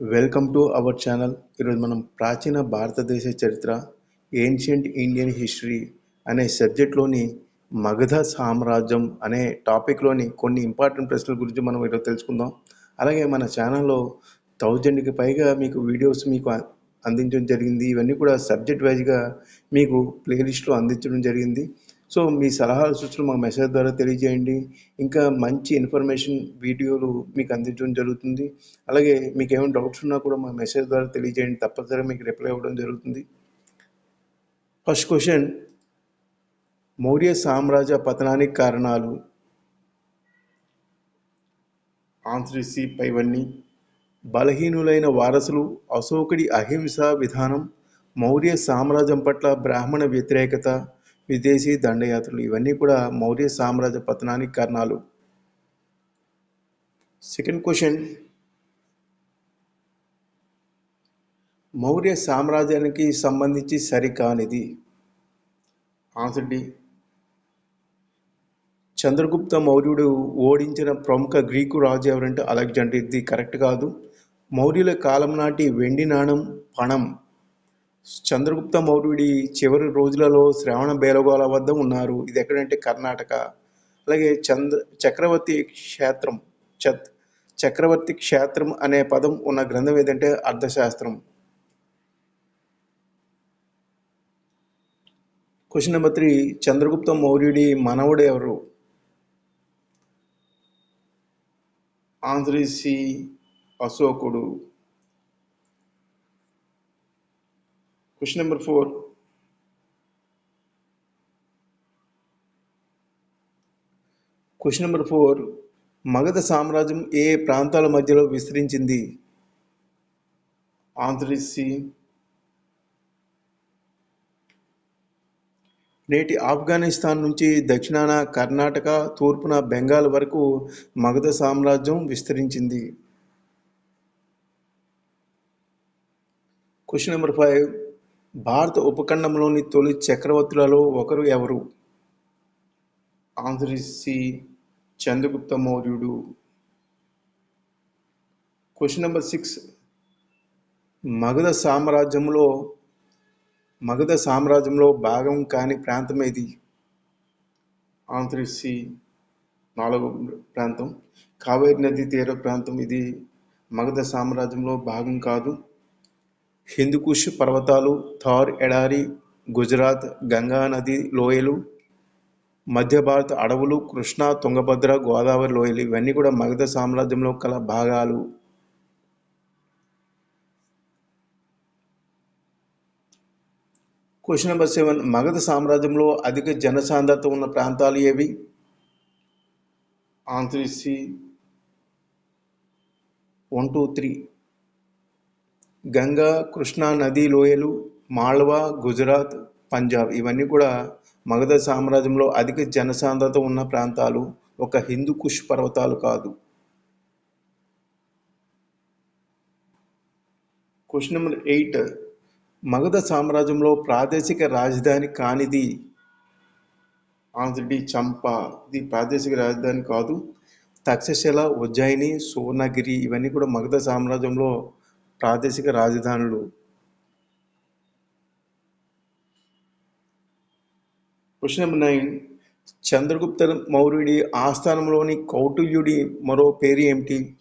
Welcome to our channel ఈరోజు మనం ప్రాచీన భారతదేశ చరిత్ర ఏన్షియంట్ ఇండియన్ హిస్టరీ అనే సబ్జెక్ట్లోని మగధ సామ్రాజ్యం అనే టాపిక్లోని కొన్ని ఇంపార్టెంట్ ప్రశ్నల గురించి మనం ఈరోజు తెలుసుకుందాం. అలాగే మన ఛానల్లో థౌజండ్కి పైగా మీకు వీడియోస్ మీకు అందించడం జరిగింది. ఇవన్నీ కూడా సబ్జెక్ట్ వైజ్గా మీకు ప్లేలిస్ట్లో అందించడం జరిగింది. సో మీ సలహాలు సూచనలు మా మెసేజ్ ద్వారా తెలియజేయండి. ఇంకా మంచి ఇన్ఫర్మేషన్ వీడియోలు మీకు అందించడం జరుగుతుంది. అలాగే మీకు ఏమైనా డౌట్స్ ఉన్నా కూడా మా మెసేజ్ ద్వారా తెలియజేయండి. తప్పనిసరిగా మీకు రిప్లై అవ్వడం జరుగుతుంది. ఫస్ట్ క్వశ్చన్ మౌర్య సామ్రాజ్య పతనానికి కారణాలు? ఆన్సర్ సి పైవన్నీ బలహీనులైన వారసులు అశోకుడి అహింస విధానం మౌర్య సామ్రాజ్యం పట్ల బ్రాహ్మణ వ్యతిరేకత విదేశీ దండయాత్రలు ఇవన్నీ కూడా మౌర్య సామ్రాజ్య పతనానికి కారణాలు. సెకండ్ క్వశ్చన్ మౌర్య సామ్రాజ్యానికి సంబంధించి సరికానిది? ఆన్సర్ డి చంద్రగుప్త మౌర్యుడు ఓడించిన ప్రముఖ గ్రీకు రాజు ఎవరంటే అలెగ్జాండర్. ఇది కరెక్ట్ కాదు. మౌర్యుల కాలం నాటి వెండి నాణం పణం చంద్రగుప్త మౌర్యుడి చివరి రోజులలో శ్రవణ బేలగోళ వద్ద ఉన్నారు. ఇది ఎక్కడంటే కర్ణాటక. అలాగే చంద్ర చక్రవర్తి క్షేత్రం చత్ చక్రవర్తి క్షేత్రం అనే పదం ఉన్న గ్రంథం ఏదంటే అర్థశాస్త్రం. క్వశ్చన్ నెంబర్ త్రీ చంద్రగుప్త మౌర్యుడి మనవుడు ఎవరు? ఆంధ్రీ సి అశోకుడు. Question number four question number four Magadha సామ్రాజ్యం ఏ ప్రాంతాల మధ్యలో విస్తరించింది? ఆన్సర్ సి నేటి ఆఫ్ఘనిస్తాన్ నుంచి దక్షిణాన కర్ణాటక తూర్పున బెంగాల్ వరకు మగధ సామ్రాజ్యం విస్తరించింది. క్వశ్చన్ నెంబర్ ఫైవ్ భారత ఉపఖండంలోని తొలి చక్రవర్తులలో ఒకరు ఎవరు? ఆన్సర్ చంద్రగుప్త మౌర్యుడు. క్వశ్చన్ నెంబర్ సిక్స్ మగధ సామ్రాజ్యంలో మగధ సామ్రాజ్యంలో భాగం కాని ప్రాంతం ఏది? ఆన్సర్ నాలుగో ప్రాంతం. కావేరి నది తీర ప్రాంతం ఇది. మగధ సామ్రాజ్యంలో భాగం కాదు. హిందుకుష్ పర్వతాలు థార్ ఎడారి గుజరాత్ గంగా నది లోయలు మధ్య భారత అడవులు కృష్ణా తుంగభద్ర గోదావరి లోయలు ఇవన్నీ కూడా మగధ సామ్రాజ్యంలో కల భాగాలు. క్వశ్చన్ నెంబర్ సెవెన్ మగధ సామ్రాజ్యంలో అధిక జనసాంద్రత ఉన్న ప్రాంతాలు ఏవి? Answer one two three Ganga Krishna నదీ లోయలు మాళ్వా గుజరాత్ పంజాబ్ ఇవన్నీ కూడా మగధ సామ్రాజ్యంలో అధిక జనసాంద్రత ఉన్న ప్రాంతాలు ఒక హిందూ కుష్ పర్వతాలు కాదు. Question number eight. మగధ సామ్రాజ్యంలో ప్రాదేశిక రాజధాని కానిది? ఆన్సర్ డి చంపా. ఇది ప్రాదేశిక రాజధాని కాదు. తక్షశిల ఉజ్జయిని సువర్ణగిరి ఇవన్నీ కూడా మగధ సామ్రాజ్యంలో ప్రాదేశిక రాజధానులు. Question number nine. చంద్రగుప్త మౌర్యుడి ఆస్థానంలోని కౌటిల్యుడి మరో పేరు ఏమిటి?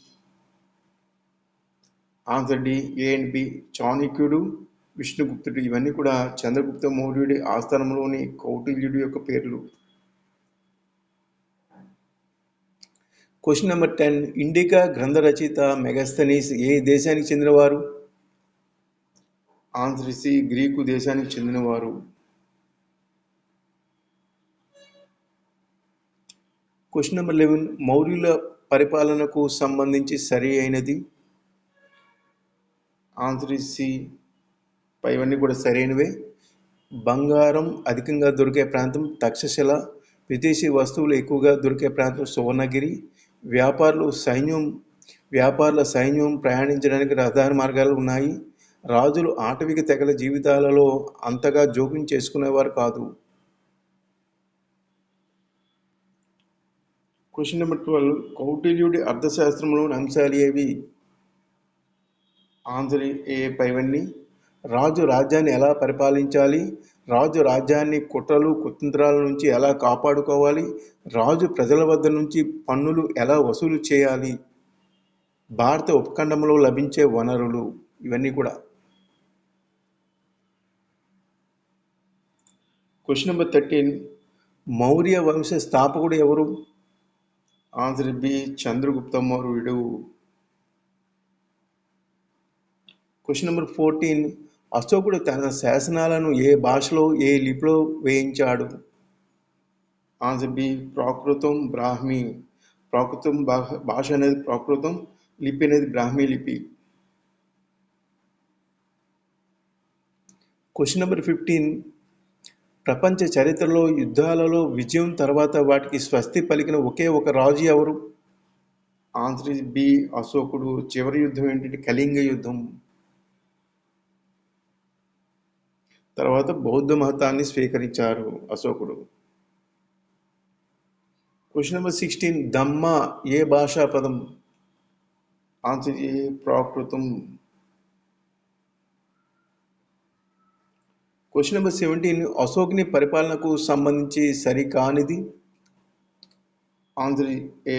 Answer D A and B. చాణక్యుడు విష్ణుగుప్తుడు. ఇవన్నీ కూడా చంద్రగుప్త మౌర్యుడి ఆస్థానంలోని కౌటిల్యుడి యొక్క పేర్లు. క్వశ్చన్ నెంబర్ టెన్ ఇండికా గ్రంథ రచయిత మెగస్తనీస్ ఏ దేశానికి చెందినవారు? ఆన్సర్ సి గ్రీకు దేశానికి చెందినవారు. క్వశ్చన్ నెంబర్ లెవెన్ మౌర్యుల పరిపాలనకు సంబంధించి సరి అయినది? ఆన్సర్ సి పైవన్నీ కూడా సరైనవే. బంగారం అధికంగా దొరికే ప్రాంతం తక్షశిల విదేశీ వస్తువులు ఎక్కువగా దొరికే ప్రాంతం సువర్ణగిరి. వ్యాపారులు సైన్యం వ్యాపారుల సైన్యం ప్రయాణించడానికి రహదారి మార్గాలు ఉన్నాయి. రాజులు ఆటవిక తెగల జీవితాలలో అంతగా జోక్యం చేసుకునేవారు కాదు. Question number twelve. కౌటిల్యుడి అర్థశాస్త్రంలోని అంశాలు ఏవి? ఆన్సర్ ఏ పైవన్నీ రాజు రాజ్యాన్ని ఎలా పరిపాలించాలి? రాజు రాజ్యాన్ని కుట్రలు కుతంత్రాల నుంచి ఎలా కాపాడుకోవాలి? రాజు ప్రజల వద్ద నుంచి పన్నులు ఎలా వసూలు చేయాలి? భారత ఉపఖండంలో లభించే వనరులు ఇవన్నీ కూడా. Question number thirteen. మౌర్య వంశ స్థాపకుడు ఎవరు? Answer B Chandragupta మౌర్యుడు. Question number fourteen. అశోకుడు తన శాసనాలను ఏ భాషలో ఏ లిపిలో వేయించాడు? ఆన్సర్ బి ప్రాకృతం బ్రాహ్మీ. ప్రాకృతం భాష అనేది ప్రాకృతం లిపి అనేది బ్రాహ్మీ లిపి. క్వశ్చన్ నెంబర్ ఫిఫ్టీన్ ప్రపంచ చరిత్రలో యుద్ధాలలో విజయం తర్వాత వాటికి స్వస్తి పలికిన ఒకే ఒక రాజు ఎవరు? ఆన్సర్ బి అశోకుడు. చివరి యుద్ధం ఏంటంటే కళింగ యుద్ధం. తర్వాత బౌద్ధ మతాన్ని స్వీకరించారు అశోకుడు. క్వశ్చన్ నెంబర్ సిక్స్టీన్ దమ్మ ఏ భాషా పదం? ఆన్సర్ ఏ ప్రాకృతం? క్వశ్చన్ నెంబర్ సెవెంటీన్ అశోక్ని పరిపాలనకు సంబంధించి సరికానిది? ఆంధ్ర ఏ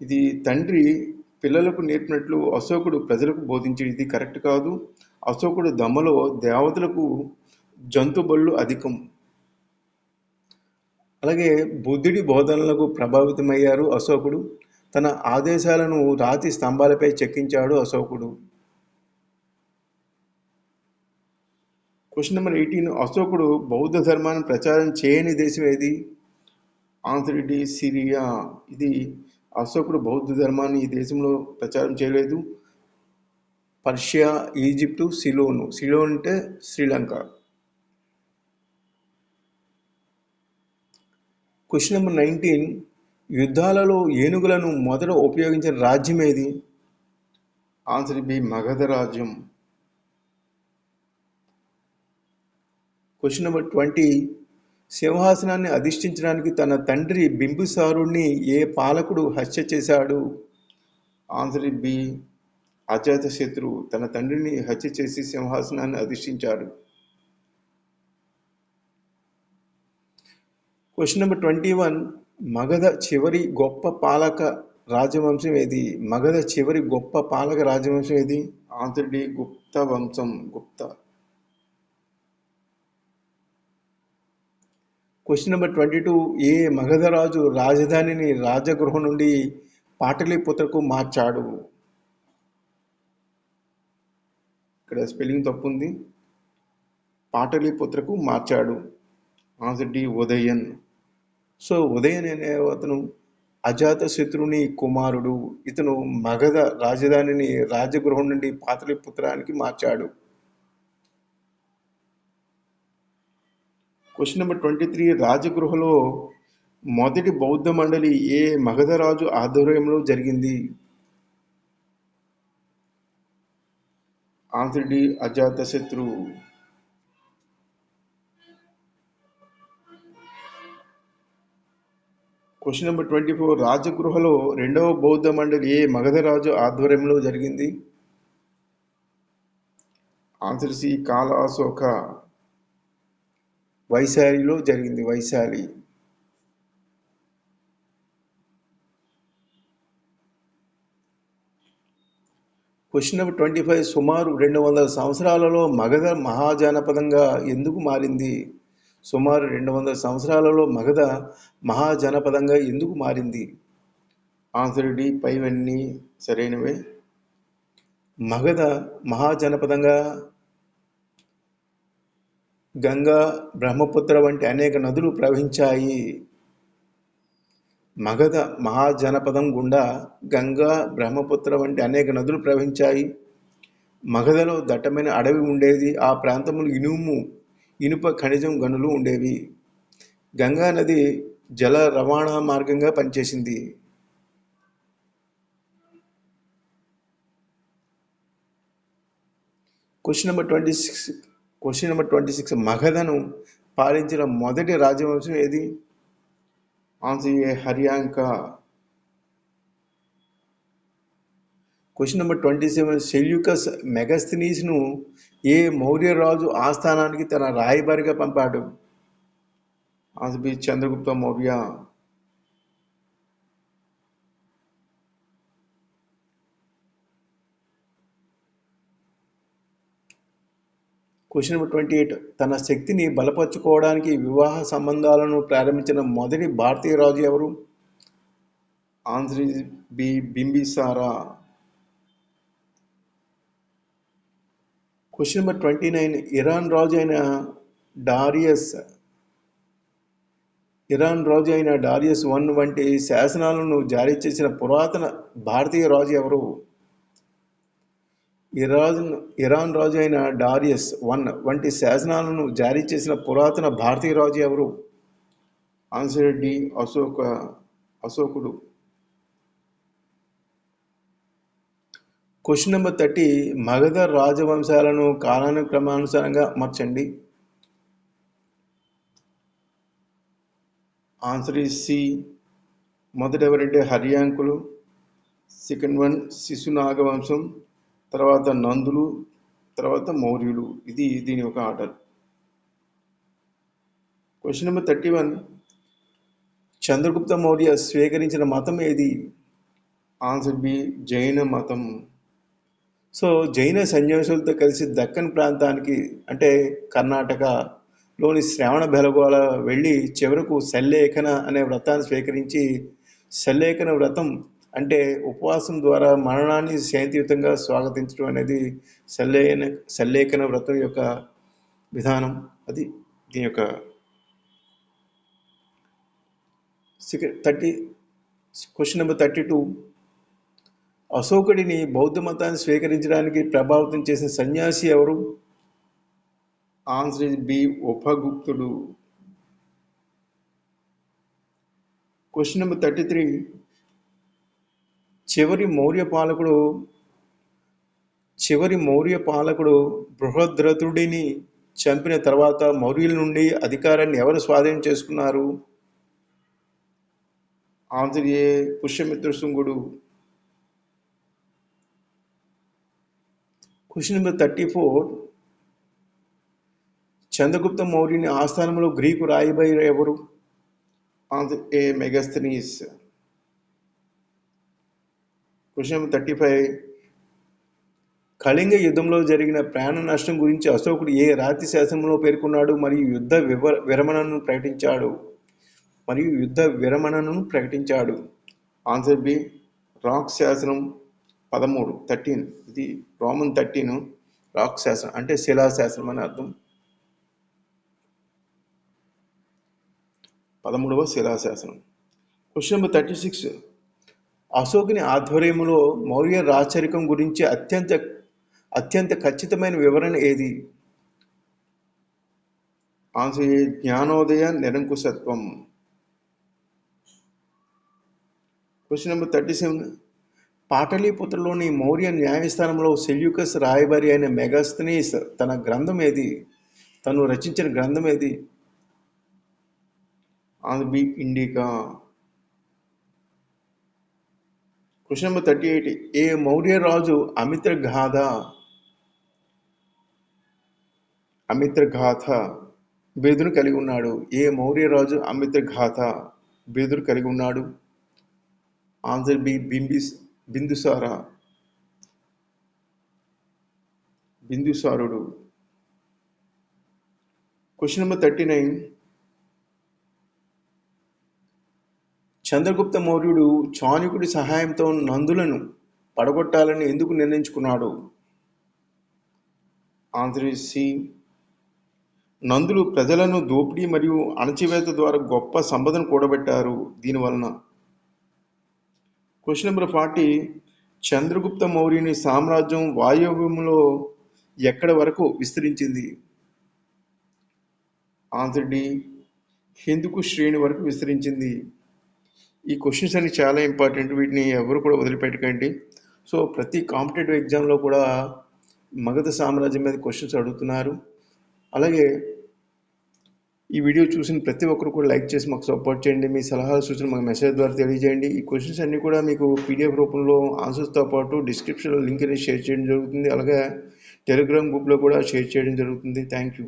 ఇది తండ్రి పిల్లలకు నేర్పినట్లు అశోకుడు ప్రజలకు బోధించేది ఇది కరెక్ట్ కాదు. అశోకుడు దమలో దేవతలకు జంతు బళ్ళు అధికం. అలాగే బుద్ధుడి బోధనలకు ప్రభావితమయ్యారు అశోకుడు. తన ఆదేశాలను రాతి స్తంభాలపై చెక్కించాడు అశోకుడు. Question number eighteen. అశోకుడు బౌద్ధ ధర్మాన్ని ప్రచారం చేయని దేశం ఏది ఆన్సర్ డి సిరియా. ఇది అశోకుడు బౌద్ధ ధర్మాన్ని ఈ దేశంలో ప్రచారం చేయలేదు. Persia Egypt Ceylon. సిలోన్ అంటే శ్రీలంక. Question number nineteen. యుద్ధాలలో ఏనుగులను మొదట ఉపయోగించిన రాజ్యం ఏది? ఆన్సర్ బి మగధ రాజ్యం. Question number twenty. సింహాసనాన్ని అధిష్ఠించడానికి తన తండ్రి బింబిసారుణ్ణి ఏ పాలకుడు హత్య చేశాడు? ఆన్సర్ బి అజాతశత్రువు తన తండ్రిని హత్య చేసి సింహాసనాన్ని అధిష్ఠించాడు. Question number twenty one Magadha చివరి గొప్ప పాలక రాజవంశం ఏది? మగధ చివరి గొప్ప పాలక రాజవంశం ఏది? ఆన్సర్ డి గుప్త వంశం Gupta. Question number twenty two ఏ మగధ రాజు రాజధానిని రాజగృహం నుండి పాటలీపుత్రకు మార్చాడు? ఇక్కడ స్పెల్లింగ్ తప్పు ఉంది పాటలీపుత్రకు మార్చాడు. Answer D Udayan. So Udayan అనే అతను అజాతశత్రుని కుమారుడు. ఇతను మగధ రాజధానిని రాజగృహం నుండి పాటలీపుత్రానికి మార్చాడు. క్వశ్చన్ నెంబర్ ట్వంటీ త్రీ రాజగృహలో మొదటి బౌద్ధ మండలి ఏ మగధ రాజు ఆధ్వర్యంలో జరిగింది? ఆంధ్రుడి D Ajatashatru question number twenty four రాజగృహలో రెండవ బౌద్ధ మండలి ఏ మగధ రాజు ఆధ్వర్యంలో జరిగింది? ఆన్సర్ సి కాలాశోక వైశాలిలో జరిగింది Vaishali. Question number twenty five సుమారు రెండు వందల సంవత్సరాలలో మగధ మహాజనపదంగా ఎందుకు మారింది? సుమారు రెండు వందల సంవత్సరాలలో మగధ మహాజనపదంగా ఎందుకు మారింది? ఆన్సర్ డి పైవన్నీ సరైనవే. మగధ మహాజనపదంగా గంగా బ్రహ్మపుత్ర వంటి అనేక నదులు ప్రవహించాయి. మగధ మహాజనపదం గుండా గంగా బ్రహ్మపుత్ర వంటి అనేక నదులు ప్రవహించాయి. మగధలో దట్టమైన అడవి ఉండేది. ఆ ప్రాంతంలో ఇనుము ఇనుప ఖనిజం గనులు ఉండేవి. గంగా నది జల రవాణా మార్గంగా పనిచేసింది. Question number twenty six question number twenty six మగధను పాలించిన మొదటి రాజవంశం ఏది? Answer A Haryanka? Question number twenty seven Seleucus మెగస్థినీస్ను ఏ మౌర్య రాజు ఆస్థానానికి తన రాయబారిగా పంపాడు? Answer B Chandragupta Maurya. Question number twenty eight. తన శక్తిని బలపరుచుకోవడానికి వివాహ సంబంధాలను ప్రారంభించిన మొదటి భారతీయ రాజు ఎవరు? Answer is B Bimbisara. Question number twenty nine. Iran రాజు అయిన డారియస్ ఇరాన్ రాజు అయిన డారియస్ వన్ వంటి శాసనాలను జారీ చేసిన పురాతన భారతీయ రాజు ఎవరు? ఇరాన్ ఇరాన్ రాజు అయిన డారియస్ వన్ వంటి శాసనాలను జారీ చేసిన పురాతన భారతీయ రాజు ఎవరు? ఆన్సర్ డి అశోక అశోకుడు. క్వశ్చన్ నెంబర్ థర్టీ మగధ రాజవంశాలను కాలానుక్రమానుసారంగా మార్చండి. ఆన్సర్ ఈ సి మొదట ఎవరంటే హర్యాంకులు సెకండ్ వన్ శిశునాగ వంశం తర్వాత నందులు తర్వాత మౌర్యులు. ఇది దీని యొక్క order. Question number thirty one Chandragupta Maurya స్వీకరించిన మతం ఏది? ఆన్సర్ బి జైన మతం. సో జైన సన్యాసులతో కలిసి దక్కన్ ప్రాంతానికి అంటే కర్ణాటకలోని శ్రావణ బెలగోళ వెళ్ళి చివరకు సల్లేఖన అనే వ్రతాన్ని స్వీకరించి సల్లేఖన వ్రతం అంటే ఉపవాసం ద్వారా మరణాన్ని శాంతియుతంగా స్వాగతించడం అనేది సల్లేన సల్లేఖన వ్రతం యొక్క విధానం. అది దీని యొక్క thirty question number thirty two అశోకుడిని బౌద్ధ మతాన్ని స్వీకరించడానికి ప్రభావితం చేసిన సన్యాసి ఎవరు? ఆన్సర్ ఇస్ బి ఉపగుప్తుడు. క్వశ్చన్ నెంబర్ థర్టీ త్రీ చివరి మౌర్య పాలకుడు చివరి మౌర్య పాలకుడు బృహద్రథుడిని చంపిన తర్వాత మౌర్యుల నుండి అధికారాన్ని ఎవరు స్వాధీనం చేసుకున్నారు? Answer A Pushyamitra శృంగుడు. Question number thirty four. Chandragupta మౌర్యుని ఆస్థానంలో గ్రీకు రాయబారి ఎవరు? Answer A Megasthenes. Question number thirty five. Kalinga యుద్ధంలో జరిగిన ప్రాణ నష్టం గురించి అశోకుడు ఏ రాతి శాసనంలో పేర్కొన్నాడు? మరియు యుద్ధ వివర విరమణను ప్రకటించాడు. మరియు యుద్ధ విరమణను ప్రకటించాడు. ఆన్సర్ బి రాక్ శాసనం పదమూడు థర్టీన్. ఇది రోమన్ థర్టీన్ రాక్ శాసనం అంటే శిలా శాసనం అని అర్థం. పదమూడవ శిలాశాసనం క్వశ్చన్ నెంబర్ థర్టీ సిక్స్. అశోకుని ఆధ్వర్యంలో మౌర్య రాచరికం గురించి అత్యంత అత్యంత ఖచ్చితమైన వివరణ ఏది? ఆన్సర్ జ్ఞానోదయ నిరంకుశత్వం. Question number thirty seven. పాటలీపుత్రలోని Maurya న్యాయస్థానంలో సెల్యూకస్ రాయబారి అయిన మెగాస్తనీస్ తన గ్రంథం ఏది? తను రచించిన గ్రంథం ఏది? On B Indica. Question number thirty eight. ఏ మౌర్య రాజు అమిత్ర అమిత్రఘాథ బేదును కలిగి ఉన్నాడు. ఏ మౌర్య రాజు అమిత్ర బేదును కలిగి ఉన్నాడు. ఆన్సర్ బి బింబిస్ Bindusara. బిందుసారుడు. Question number thirty nine. Chandragupta మౌర్యుడు చాణుకుడి సహాయంతో నందులను పడగొట్టాలని ఎందుకు నిర్ణయించుకున్నాడు? Answer C. నందులు ప్రజలను దోపిడీ మరియు అణచివేత ద్వారా గొప్ప సంపదను కూడబెట్టారు. దీనివలన క్వశ్చన్ నెంబర్ ఫార్టీ. చంద్రగుప్త మౌర్యుని సామ్రాజ్యం వాయువ్యంలో ఎక్కడ వరకు విస్తరించింది? Answer D. హిందుకు శ్రేణి వరకు విస్తరించింది. ఈ క్వశ్చన్స్ అన్ని చాలా ఇంపార్టెంట్ వీటిని ఎవరు కూడా వదిలిపెట్టకండి. సో ప్రతి కాంపిటేటివ్ ఎగ్జామ్లో కూడా మగధ సామ్రాజ్యం మీద క్వశ్చన్స్ అడుగుతున్నారు. అలాగే ఈ వీడియో చూసిన ప్రతి ఒక్కరు కూడా లైక్ చేసి మాకు సపోర్ట్ చేయండి. మీ సలహాలు సూచనలు మాకు మెసేజ్ ద్వారా తెలియజేయండి. ఈ క్వశ్చన్స్ అన్నీ కూడా మీకు పీడిఎఫ్ రూపంలో ఆన్సర్స్తో పాటు డిస్క్రిప్షన్లో లింక్ అనేది షేర్ చేయడం జరుగుతుంది. అలాగే టెలిగ్రామ్ గ్రూప్లో కూడా షేర్ చేయడం జరుగుతుంది. Thank you